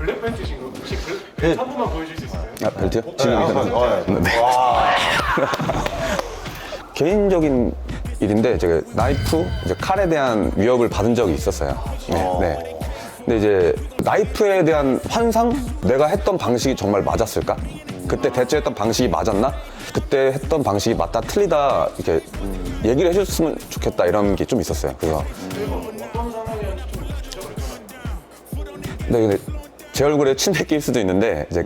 블랙 벨트신 거 혹시 그 네. 벨트 한 번만 보여줄 수 있어요? 아, 벨트요? 지금 네, 이거 한번, 어, 네. 네. 개인적인 일인데 제가 나이프, 이제 칼에 대한 위협을 받은 적이 있었어요. 네, 네. 근데 이제 나이프에 대한 환상? 내가 했던 방식이 정말 맞았을까? 그때 대처했던 방식이 맞았나? 그때 했던 방식이 맞다 틀리다 이렇게 얘기를 해줬으면 좋겠다 이런 게 좀 있었어요. 그래서 어떤 상황이었는지 좀 구체적으로 여쭤봐요. 네, 근데 제 얼굴에 침 뱉길 수도 있는데 이제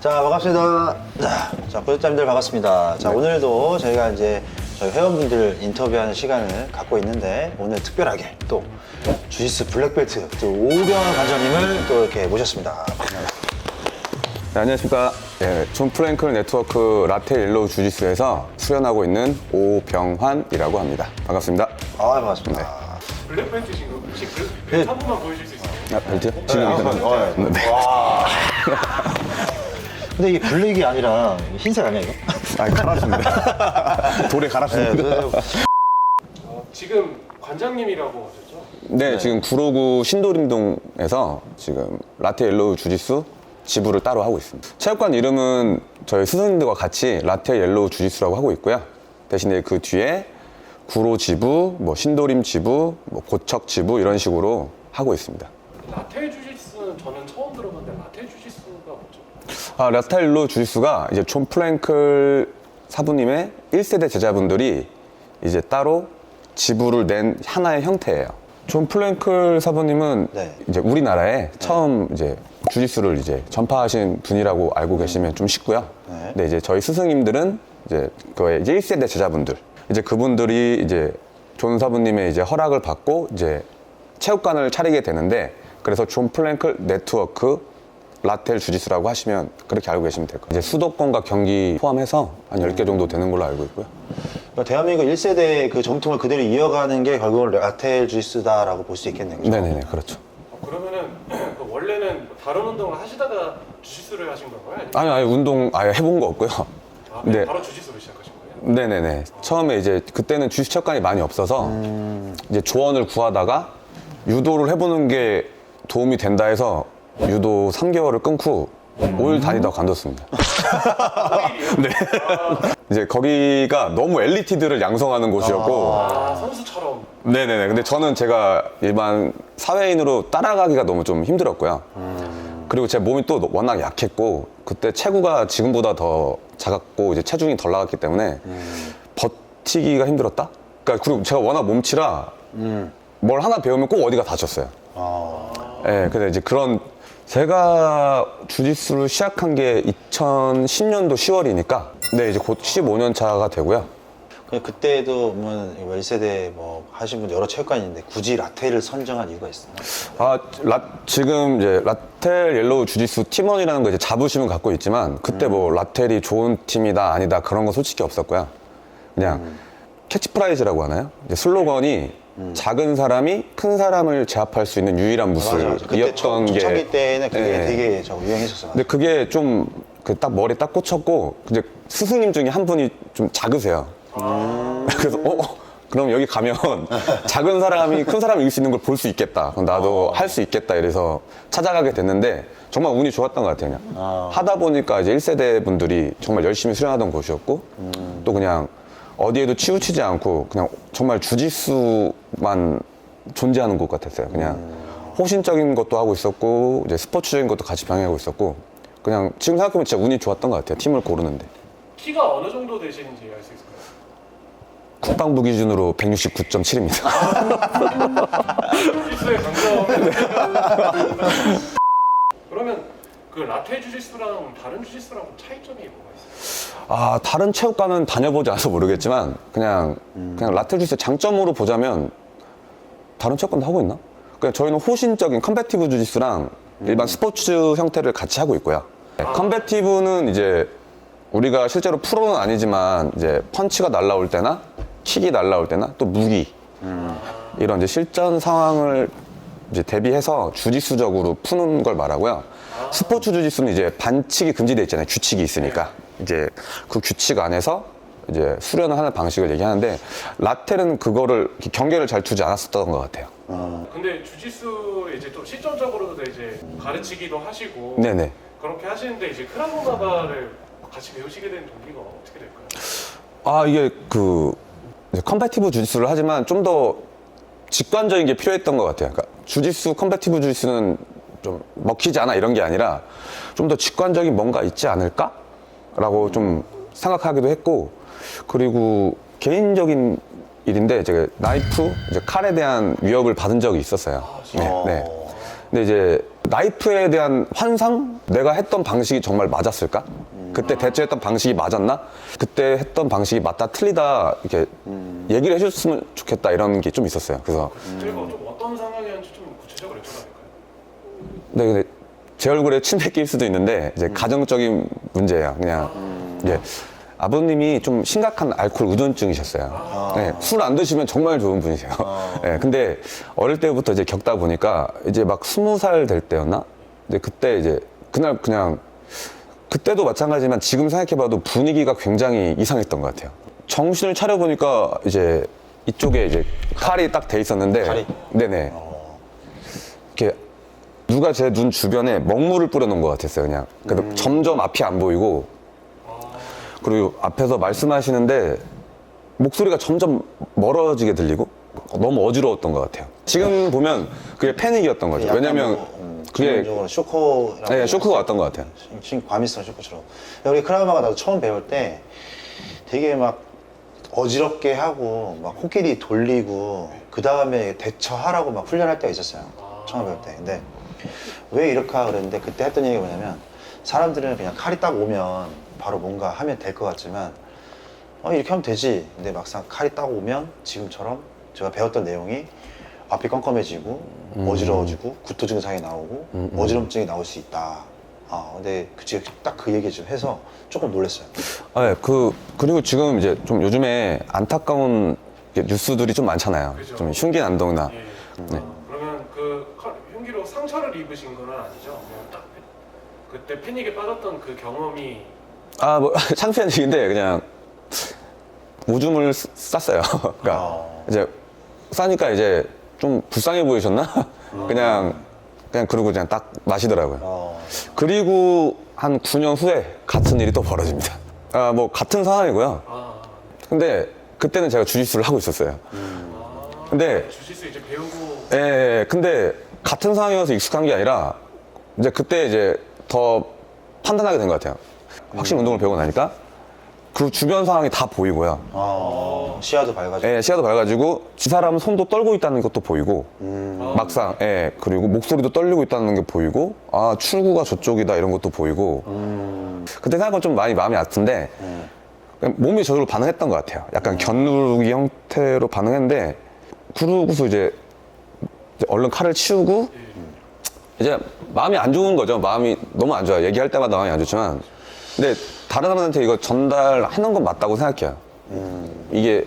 자, 반갑습니다. 자, 자, 구독자님들 반갑습니다. 자, 오늘도 저희가 이제 저희 회원분들 인터뷰하는 시간을 갖고 있는데 오늘 특별하게 또 주짓수 블랙벨트 또 오병 관장님을 또 이렇게 모셨습니다. 네, 안녕하십니까. 예, 존 프랭클 네트워크 라테 일로우 주짓수에서 수련하고 있는 오병환이라고 합니다. 반갑습니다. 아, 반갑습니다. 블랙 벨트신 거 혹시 그 네. 벨트 한 번만 보여줄 수 있어요? 아, 벨트요? 지금 네, 한번, 어, 네. 와. 근데 이게 블랙이 아니라 흰색 아니야, 이거? 아, 갈았습니다. 돌에 네, 갈았습니다. 네. 어, 지금 관장님이라고 하셨죠? 네, 지금 구로구 신도림동에서 지금 라테 옐로우 주짓수 지부를 따로 하고 있습니다. 체육관 이름은 저희 스승님들과 같이 라테 옐로우 주짓수라고 하고 있고요. 대신에 그 뒤에 구로 지부, 뭐 신도림 지부, 뭐 고척 지부 이런 식으로 하고 있습니다. 라테 주짓수는 저는 처음 들어봤는데 라테 주짓수가 뭐죠? 아, 라스타일로 주짓수가 이제 존 플랭클 사부님의 1세대 제자분들이 이제 따로 지부를 낸 하나의 형태예요. 존 플랭클 사부님은 네. 이제 우리나라에 처음 이제 주짓수를 이제 전파하신 분이라고 알고 계시면 좀 쉽고요. 네. 근데 이제 저희 스승님들은 이제 그의 이제 1세대 제자분들 이제 그분들이 이제 존 사부님의 이제 허락을 받고 이제 체육관을 차리게 되는데 그래서 존 플랭클 네트워크 라텔 주짓수라고 하시면 그렇게 알고 계시면 될 거예요. 이제 수도권과 경기 포함해서 한 10개 정도 되는 걸로 알고 있고요. 그러니까 대한민국 1세대 그 정통을 그대로 이어가는 게 결국은 라텔 주짓수다라고 볼 수 있겠네요. 그죠? 네네네, 그렇죠. 어, 그러면은 그 원래는 뭐 다른 운동을 하시다가 주짓수를 하신 건가요? 아니면 아니, 아니, 운동 아예 해본 거 없고요. 아, 그냥 네. 바로 주짓수를 시작하신 거예요? 네네네. 처음에 이제 그때는 주식 체육관이 많이 없어서 이제 조언을 구하다가 유도를 해보는 게 도움이 된다 해서 유도 3개월을 끊고 5일 다니다가 관뒀습니다. 네. 이제 거기가 너무 엘리티들을 양성하는 곳이었고 아 선수처럼 네네네. 근데 저는 제가 일반 사회인으로 따라가기가 너무 좀 힘들었고요. 그리고 제 몸이 또 워낙 약했고 그때 체구가 지금보다 더 작았고 이제 체중이 덜 나갔기 때문에 버티기가 힘들었다. 그러니까 그리고 제가 워낙 몸치라 뭘 하나 배우면 꼭 어디가 다쳤어요. 아, 예, 근데 이제 그런 제가 주짓수를 시작한 게 2010년도 10월이니까 네 이제 곧 15년 차가 되고요. 그냥 그때도 보면 1세대 뭐 하신 분 여러 체육관이 있는데 굳이 라텔을 선정한 이유가 있었나? 아, 라, 지금 이제 라텔 옐로우 주짓수 팀원이라는 거 이제 자부심은 갖고 있지만 그때 뭐 라텔이 좋은 팀이다 아니다 그런 거 솔직히 없었고요. 그냥 캐치프라이즈라고 하나요? 이제 슬로건이 작은 사람이 큰 사람을 제압할 수 있는 유일한 맞아, 맞아. 그때 무술이었던 초, 게 초창기 때는 그게 네. 되게 저 유행했었어요. 근데 그게 좀 그 딱 머리 딱 꽂혔고 이제 스승님 중에 한 분이 좀 작으세요. 그래서 어 그럼 여기 가면 작은 사람이 큰 사람을 이길 수 있는 걸 볼 수 있겠다. 그럼 나도 할 수 있겠다. 이래서 찾아가게 됐는데 정말 운이 좋았던 것 같아요. 그냥 하다 보니까 이제 1세대 분들이 정말 열심히 수련하던 곳이었고 또 그냥 어디에도 치우치지 않고 그냥 정말 주짓수만 존재하는 곳 같았어요. 그냥 호신적인 것도 하고 있었고 이제 스포츠적인 것도 같이 병행하고 있었고 그냥 지금 생각해보면 진짜 운이 좋았던 것 같아요. 팀을 고르는데 키가 어느 정도 되시는지 알 수 있을까요? 국방부 기준으로 169.7입니다. 주짓수의 강점 그러면 그 라테 주짓수랑 다른 주짓수랑 차이점이 뭐가 있어요? 아 다른 체육관은 다녀보지 않아서 모르겠지만 그냥 그냥 라텔주스의 장점으로 보자면 다른 체육관도 하고 있나? 그냥 저희는 호신적인 컨베티브 주짓수랑 일반 스포츠 형태를 같이 하고 있고요. 네, 컨베티브는 이제 우리가 실제로 프로는 아니지만 이제 펀치가 날라올 때나 킥이 날라올 때나 또 무기 이런 이제 실전 상황을 이제 대비해서 주짓수적으로 푸는 걸 말하고요. 스포츠 주짓수는 이제 반칙이 금지돼 있잖아요. 규칙이 있으니까 이제 그 규칙 안에서 이제 수련을 하는 방식을 얘기하는데 라텔은 그거를 경계를 잘 두지 않았었던 것 같아요. 근데 주짓수 이제 좀 실전적으로도 이제 가르치기도 하시고 네네. 그렇게 하시는데 이제 크라브마가를 같이 배우시게 된 동기가 어떻게 될까요? 아 이게 그 이제 컴패티브 주짓수를 하지만 좀 더 직관적인 게 필요했던 것 같아요. 그러니까 주짓수 컴패티브 주짓수는 좀 먹히지 않아 이런 게 아니라 좀 더 직관적인 뭔가 있지 않을까라고 좀 생각하기도 했고 그리고 개인적인 일인데 제가 나이프 이제 칼에 대한 위협을 받은 적이 있었어요. 네, 네. 근데 이제 나이프에 대한 환상? 내가 했던 방식이 정말 맞았을까? 그때 대처했던 방식이 맞았나? 그때 했던 방식이 맞다 틀리다 이렇게 얘기를 해줬으면 좋겠다 이런 게 좀 있었어요. 그래서 그리고 좀 어떤 상황이었는지 좀 구체적으로 여쭤봐도? 네, 근데 제 얼굴에 침 뱉길 수도 있는데 이제 가정적인 문제예요. 그냥 예. 아버님이 좀 심각한 알코올 의존증이셨어요. 네, 술안 드시면 정말 좋은 분이세요. 네, 근데 어릴 때부터 이제 겪다 보니까 이제 막 스무 살 될 때였나? 근데 그때 이제 그날 그냥 그때도 마찬가지지만 지금 생각해봐도 분위기가 굉장히 이상했던 것 같아요. 정신을 차려보니까 이제 이쪽에 이제 칼이 딱 돼 있었는데, 칼이? 네네. 이렇게 누가 제 눈 주변에 먹물을 뿌려놓은 것 같았어요, 그냥. 그래도 점점 앞이 안 보이고, 그리고 앞에서 말씀하시는데 목소리가 점점 멀어지게 들리고 너무 어지러웠던 것 같아요. 지금 보면 그게 패닉이었던 거죠. 왜냐면 그게 기본적으로 쇼커라고 네, 쇼크가 왔던 것 같아요. 신 과미성 쇼크처럼. 우리 크라우마가 나도 처음 배울 때 되게 막 어지럽게 하고 막 코끼리 돌리고 그 다음에 대처하라고 막 훈련할 때가 있었어요. 처음 배울 때. 근데 왜 이렇게 하라 그랬는데 그때 했던 얘기가 뭐냐면 사람들은 그냥 칼이 딱 오면 바로 뭔가 하면 될 것 같지만 어, 이렇게 하면 되지. 근데 막상 칼이 딱 오면 지금처럼 제가 배웠던 내용이 앞이 껌껌해지고 어지러워지고 구토 증 상이 나오고 어지럼증이 나올 수 있다. 아, 근데 그 지금 딱그 얘기 좀 해서 조금 놀랐어요. 아, 네, 그 그리고 지금 이제 좀 요즘에 안타까운 게 뉴스들이 좀 많잖아요. 그죠. 좀 흉기 난동이나. 예. 네. 어, 그러면 그 칼- 흉기로 상처를 입으신 건 아니죠? 그때 패닉에 빠졌던 그 경험이 아, 뭐 창피한 얘기인데 그냥 오줌을 쓰- 쌌어요. 그러니까 어. 이제 싸니까 이제 좀 불쌍해 보이셨나? 그냥 그냥 그러고 그냥 딱 마시더라고요. 어, 그리고 한 9년 후에 같은 일이 또 벌어집니다. 아, 뭐 같은 상황이고요. 아, 근데 그때는 제가 주짓수를 하고 있었어요. 아 근데 주짓수 이제 배우고 예, 예, 근데 같은 상황이어서 익숙한 게 아니라 이제 그때 이제 더 판단하게 된 것 같아요. 확실히 운동을 배우고 나니까. 그 주변 상황이 다 보이고요. 어, 시야도 밝아지고. 예, 시야도 밝아지고 지 사람은 손도 떨고 있다는 것도 보이고 음, 막상 예 그리고 목소리도 떨리고 있다는 게 보이고 아 출구가 저쪽이다 이런 것도 보이고. 음, 그때 생각은 좀 많이 마음이 아픈데 그냥 몸이 저절로 반응했던 것 같아요. 약간 견누르기 형태로 반응했는데 그러고서 이제 이제 얼른 칼을 치우고 이제 마음이 안 좋은 거죠. 마음이 너무 안 좋아요. 얘기할 때마다 마음이 안 좋지만 근데 다른 사람한테 이거 전달하는 건 맞다고 생각해요. 이게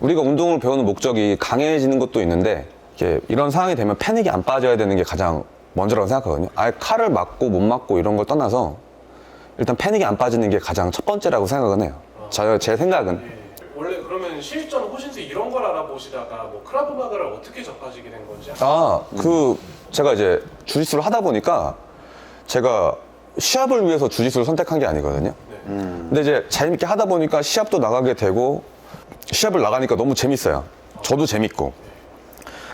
우리가 운동을 배우는 목적이 강해지는 것도 있는데 이게 이런 상황이 되면 패닉이 안 빠져야 되는 게 가장 먼저라고 생각하거든요. 아예 칼을 맞고 못 맞고 이런 걸 떠나서 일단 패닉이 안 빠지는 게 가장 첫 번째라고 생각은 해요. 저, 제 생각은. 예. 원래 그러면 실전 호신수 이런 걸 알아보시다가 뭐 크라브마가를 어떻게 접하시게 된 건지 아, 그, 제가 이제 주짓수를 하다 보니까 제가 시합을 위해서 주짓수를 선택한 게 아니거든요. 네. 근데 이제 재밌게 하다 보니까 시합도 나가게 되고 시합을 나가니까 너무 재밌어요. 저도 재밌고.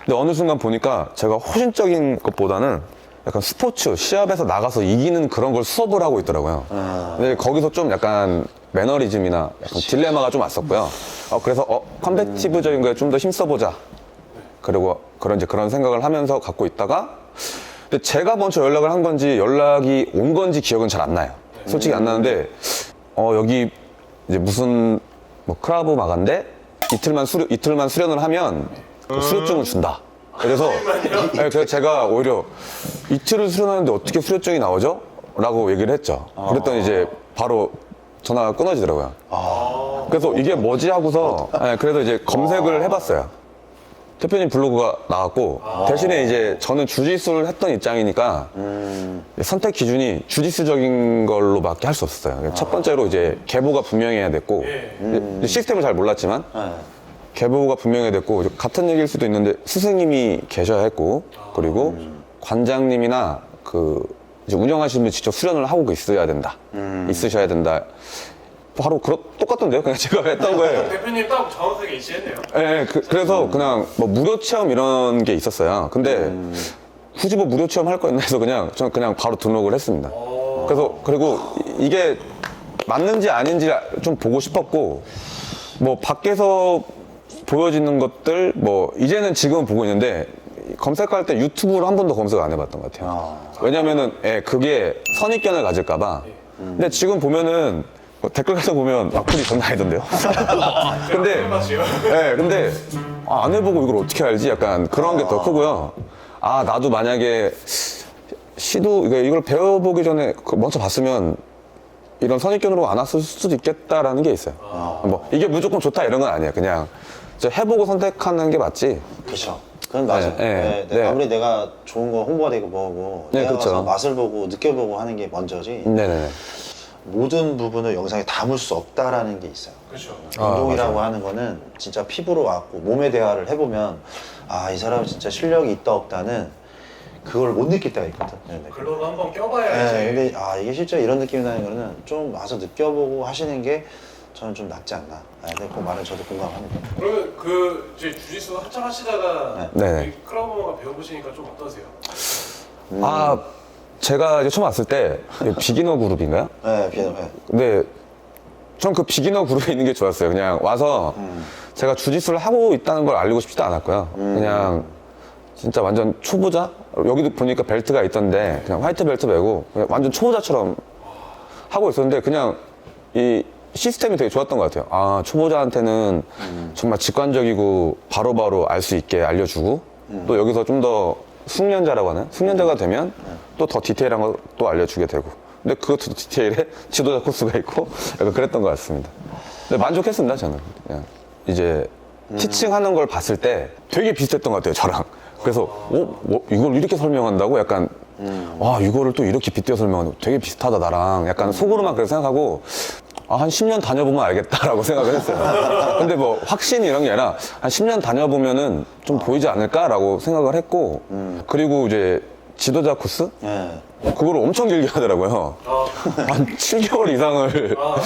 근데 어느 순간 보니까 제가 호신적인 것보다는 약간 스포츠, 시합에서 나가서 이기는 그런 걸 수업을 하고 있더라고요. 근데 거기서 좀 약간 매너리즘이나 약간 딜레마가 좀 왔었고요. 어, 그래서 어, 컴배티브적인 거에 좀 더 힘써보자. 그리고 그런 이제 그런 생각을 하면서 갖고 있다가 근데 제가 먼저 연락을 한 건지 연락이 온 건지 기억은 잘 안 나요. 솔직히 안 나는데 어 여기 이제 무슨 뭐 크라브 마가인데 이틀만 수련 이틀만 수련을 하면 그 수료증을 준다. 그래서 네, 그래서 제가 오히려 이틀을 수련하는데 어떻게 수료증이 나오죠? 라고 얘기를 했죠. 그랬더니 이제 바로 전화가 끊어지더라고요. 그래서 이게 뭐지 하고서 네, 그래서 이제 검색을 해봤어요. 대표님 블로그가 나왔고 대신에 이제 저는 주짓수를 했던 입장이니까 선택 기준이 주짓수적인 걸로밖에 할 수 없었어요. 첫 번째로 이제 계보가 분명해야 됐고 예. 이제 시스템을 잘 몰랐지만 네. 계보가 분명해야 됐고 이제 같은 얘기일 수도 있는데 스승님이 계셔야 했고 그리고 관장님이나 그 이제 운영하시는 분 직접 수련을 하고 있어야 된다. 있으셔야 된다. 바로 그렇 똑같던데요? 그냥 제가 했던 거예요. 대표님 딱 정확하게 이치했네요. 예, 예, 그, 래서 그냥 뭐 무료 체험 이런 게 있었어요. 근데 굳이 뭐 무료 체험 할 거였나 해서 그냥 저는 그냥 바로 등록을 했습니다. 어, 그래서 그리고 이- 이게 맞는지 아닌지 좀 보고 싶었고 뭐 밖에서 보여지는 것들 뭐 이제는 지금 은 보고 있는데 검색할 때 유튜브로 한 번도 검색 안 해봤던 것 같아요. 왜냐면은 예, 그게 선입견을 가질까봐. 근데 지금 보면은 뭐 댓글 거 보면 악플이 장난 아니던데요. 근데. 네, 근데 아, 안 해보고 이걸 어떻게 알지? 약간 그런 게 더 크고요. 아, 나도 만약에 시도 이거- 이걸 배워보기 전에 그 먼저 봤으면 이런 선입견으로 안 왔을 수도 있겠다라는 게 있어요. 뭐 이게 무조건 좋다 이런 건 아니에요. 그냥 저 해보고 선택하는 게 맞지. 그렇죠. 그건 맞아. 네, 네, 네, 네, 네. 아무리 내가 좋은 거 홍보가 되고 뭐고 네, 내가 그쵸. 가서 맛을 보고 느껴보고 하는 게 먼저지 네네네. 모든 부분을 영상에 담을 수 없다라는 게 있어요. 그렇죠. 아, 운동이라고 하는 거는 진짜 피부로 왔고 몸의 대화를 해보면 아 이 사람 은 진짜 실력이 있다 없다는 그걸 못 느낄 때가 있거든. 네, 네. 글로도 한번 껴봐야 네, 근데 아 이게 실제 이런 느낌이 나는 거는 좀 와서 느껴보고 하시는 게 저는 좀 낫지 않나. 아, 근데 그 말은 저도 공감합니다. 그러면 그 이제 주짓수 한참 하시다가 네. 네네. 크라우마가 배워보시니까 좀 어떠세요? 아, 제가 이제 처음 왔을 때 이게 비기너 그룹인가요? 네, 비는 네. 근데 전 그 비기너 그룹에 있는 게 좋았어요. 그냥 와서 제가 주짓수를 하고 있다는 걸 알리고 싶지도 않았고요. 그냥 진짜 완전 초보자? 여기도 보니까 벨트가 있던데 그냥 화이트 벨트 메고 그냥 완전 초보자처럼 하고 있었는데 그냥 이 시스템이 되게 좋았던 것 같아요. 아, 초보자한테는 정말 직관적이고 바로바로 알 수 있게 알려주고 또 여기서 좀 더 숙련자라고 하나요? 숙련자가 되면 또 더 디테일한 것도 알려주게 되고 근데 그것도 디테일에 지도자 코스가 있고 약간 그랬던 것 같습니다. 근데 만족했습니다, 저는. 그냥 이제 티칭하는 걸 봤을 때 되게 비슷했던 것 같아요, 저랑. 그래서 어, 뭐 이걸 이렇게 설명한다고 약간 와 이거를 또 이렇게 빗대어 설명하는 되게 비슷하다 나랑 약간 속으로만 그렇게 생각하고 아, 한 10년 다녀보면 알겠다라고 생각을 했어요. 근데 뭐 확신이 이런 게 아니라 한 10년 다녀보면은 좀 보이지 않을까라고 생각을 했고 그리고 이제 지도자 코스 네. 그걸 엄청 길게 하더라고요. 아, 한 7개월 이상을 아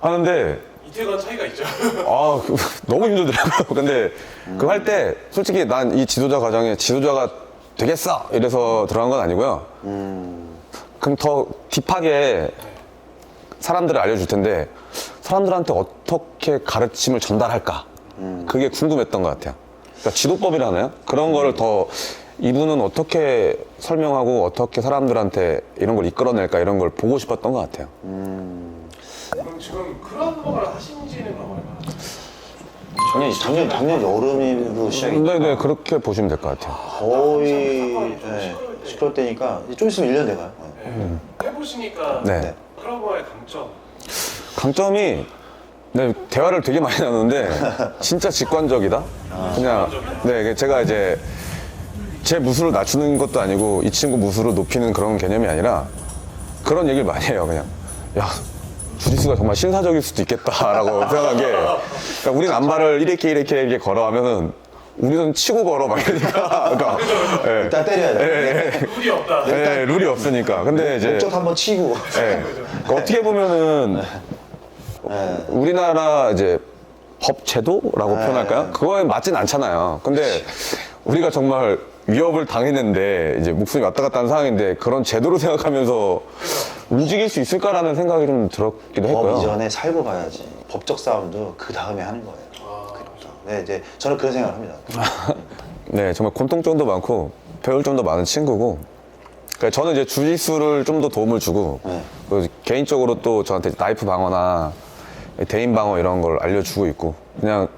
하는데 이틀간 차이가 있죠. 아, 그, 너무 힘들더라고요. 근데 그 할 때 솔직히 난 이 지도자 과정에 지도자가 되겠어! 이래서 들어간 건 아니고요. 그럼 더 딥하게 사람들을 알려줄 텐데 사람들한테 어떻게 가르침을 전달할까? 그게 궁금했던 것 같아요. 그러니까 지도법이라나요? 그런 거를 더 이분은 어떻게 설명하고 어떻게 사람들한테 이런 걸 이끌어낼까 이런 걸 보고 싶었던 것 같아요. 그럼 지금 크라우마를 하신 지는 얼마나 작년, 작년, 작년 여름으로 시작이 네네, 그렇게 보시면 될 것 같아요. 거의 네, 시끄러울 때니까 좀 있으면 1년 돼가요. 네. 네. 해보시니까 네. 크라우마의 강점 강점이 네, 대화를 되게 많이 나누는데 진짜 직관적이다. 그냥 네 제가 이제 제 무술을 낮추는 것도 아니고 이 친구 무술을 높이는 그런 개념이 아니라 그런 얘기를 많이 해요. 그냥 야 주짓수가 정말 신사적일 수도 있겠다라고 생각한 게 그러니까 우리는 안발을 이렇게 이렇게 이렇게 걸어하면은 우리는 치고 걸어 막 이러니까 그러니까 예. 일단 때려야 돼. 예, 룰이 없다. 예, 예, 룰이 없으니까 근데 이제 목적 한번 치고. 예. 그러니까 어떻게 보면은 우리나라 이제 법 제도라고 표현할까요? 그거에 맞진 않잖아요. 근데 우리가 정말 위협을 당했는데 이제 목숨이 왔다 갔다 하는 상황인데 그런 제도로 생각하면서 움직일 수 있을까라는 생각이 좀 들었기도 법 했고요. 이전에 살고 가야지. 법적 싸움도 그 다음에 하는 거예요. 아, 네, 이제 저는 그런 생각을 합니다. 네, 정말 공통점도 많고 배울 점도 많은 친구고. 그러니까 저는 이제 주짓수를 좀 더 도움을 주고 네. 그 개인적으로 또 저한테 나이프 방어나 대인 방어 이런 걸 알려주고 있고 그냥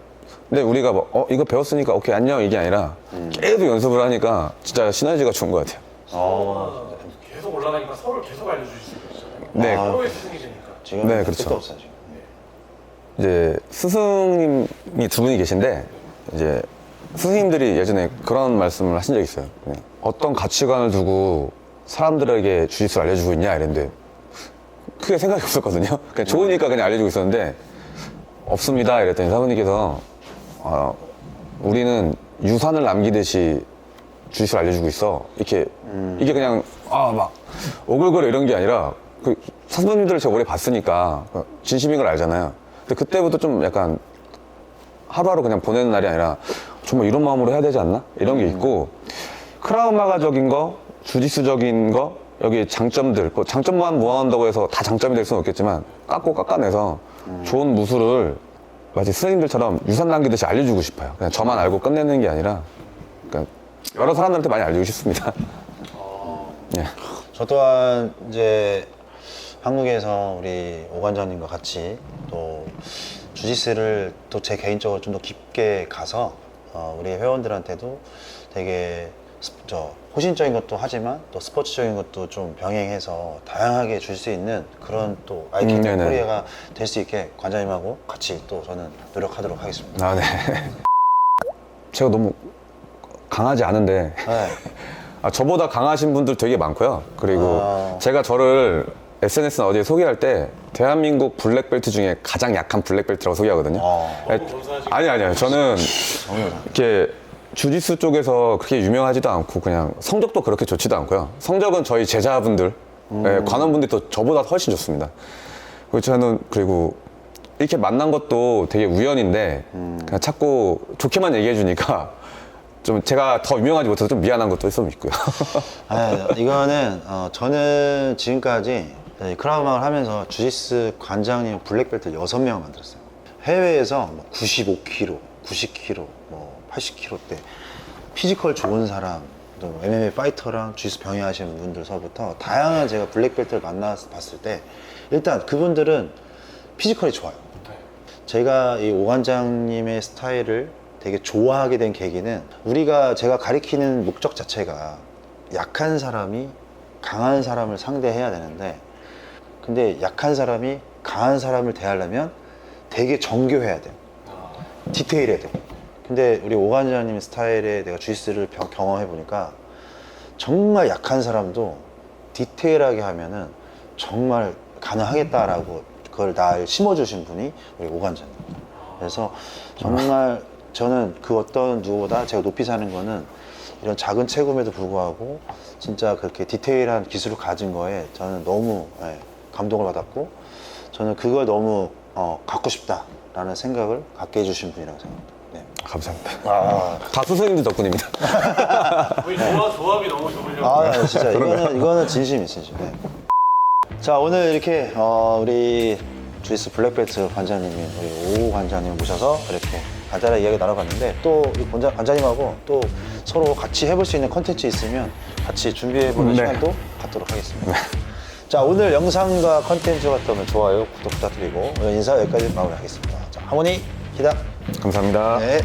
근데 우리가 뭐 어, 이거 배웠으니까 오케이 안녕 이게 아니라 계속 연습을 하니까 진짜 시너지가 좋은 것 같아요. 어, 계속 올라가니까 서로 계속 알려주실 수 있잖아요. 네. 아. 서로의 스승이 되니까. 지금 네, 네, 그렇죠. 없어요, 지금. 이제 스승님이 두 분이 계신데 이제 스승님들이 예전에 그런 말씀을 하신 적이 있어요. 그냥 어떤 가치관을 두고 사람들에게 주짓수를 알려주고 있냐 이랬는데 크게 생각이 없었거든요. 그냥 좋으니까 그냥 알려주고 있었는데 없습니다 이랬더니 사모님께서 어, 우리는 유산을 남기듯이 주짓수를 알려주고 있어. 이렇게 이게 그냥 아 막 오글거려 이런 게 아니라 그 사모님들을 제가 오래 봤으니까 진심인 걸 알잖아요. 근데 그때부터 좀 약간 하루하루 그냥 보내는 날이 아니라 정말 이런 마음으로 해야 되지 않나? 이런 게 있고 크라우마가적인 거, 주짓수적인 거 여기 장점들 뭐 장점만 모아놓는다고 해서 다 장점이 될 수는 없겠지만 깎고 깎아내서 좋은 무술을 마치 스님들처럼 유산 남기듯이 알려주고 싶어요. 그냥 저만 알고 끝내는 게 아니라 그러니까 여러 사람들한테 많이 알려주고 싶습니다. 예. 저 또한 이제 한국에서 우리 오관장님과 같이 또 주짓수를 또 제 개인적으로 좀 더 깊게 가서 어, 우리 회원들한테도 되게 스- 저 호신적인 것도 하지만 또 스포츠적인 것도 좀 병행해서 다양하게 줄 수 있는 그런 또 아이캔 음, 네네. 코리아가 될 수 있게 관장님하고 같이 또 저는 노력하도록 하겠습니다. 아, 네. 제가 너무 강하지 않은데 네. 아, 저보다 강하신 분들 되게 많고요. 그리고 아. 제가 저를 SNS나 어디에 소개할 때 대한민국 블랙벨트 중에 가장 약한 블랙벨트라고 소개하거든요. 어. 에. 아니 아니요. 저는 이렇게 주짓수 쪽에서 그렇게 유명하지도 않고 그냥 성적도 그렇게 좋지도 않고요. 성적은 저희 제자분들, 예, 관원분들이 또 저보다 훨씬 좋습니다. 그리고 저는 그리고 이렇게 만난 것도 되게 우연인데 그냥 자꾸 좋게만 얘기해 주니까 좀 제가 더 유명하지 못해서 좀 미안한 것도 좀 있고요. 아, 이거는 어, 저는 지금까지 크라우마를 하면서 주짓수 관장님 블랙벨트 6명 만들었어요. 해외에서 뭐 95kg, 90kg, 뭐 80kg대 피지컬 좋은 사람, 또 MMA 파이터랑 주짓수 병행하시는 분들서부터 다양한 제가 블랙벨트를 만나봤을 때 일단 그분들은 피지컬이 좋아요. 네. 제가 이 오관장님의 스타일을 되게 좋아하게 된 계기는 우리가 제가 가리키는 목적 자체가 약한 사람이 강한 사람을 상대해야 되는데 근데 약한 사람이 강한 사람을 대하려면 되게 정교해야 돼. 디테일해야 돼. 근데 우리 오관장님 스타일의 내가 주짓수를 병- 경험해 보니까 정말 약한 사람도 디테일하게 하면은 정말 가능하겠다라고 그걸 날 심어주신 분이 우리 오관장님. 그래서 정말 저는 그 어떤 누구보다 제가 높이 사는 거는 이런 작은 체급에도 불구하고 진짜 그렇게 디테일한 기술을 가진 거에 저는 너무 예, 감동을 받았고 저는 그걸 너무 어, 갖고 싶다라는 생각을 갖게 해주신 분이라고 생각합니다. 네. 감사합니다. 아, 다 스승님들 덕분입니다. 우리 조합, 조합이 너무 좋으셔서 아, 네, 진짜 이거는 이거는 진심이 진심. 네. 자 오늘 이렇게 어, 우리 주이스 블랙벨트 관장님인 우리 오 관장님 모셔서 이렇게 간단하게 이야기 나눠봤는데 또이 관장, 관장님하고 또 서로 같이 해볼 수 있는 컨텐츠 있으면 같이 준비해보는 네. 시간도 갖도록 하겠습니다. 자 오늘 영상과 컨텐츠가 같다면 좋아요, 구독 부탁드리고 오늘 인사 여기까지 마무리하겠습니다. 자 하모니 기다. 감사합니다. 네.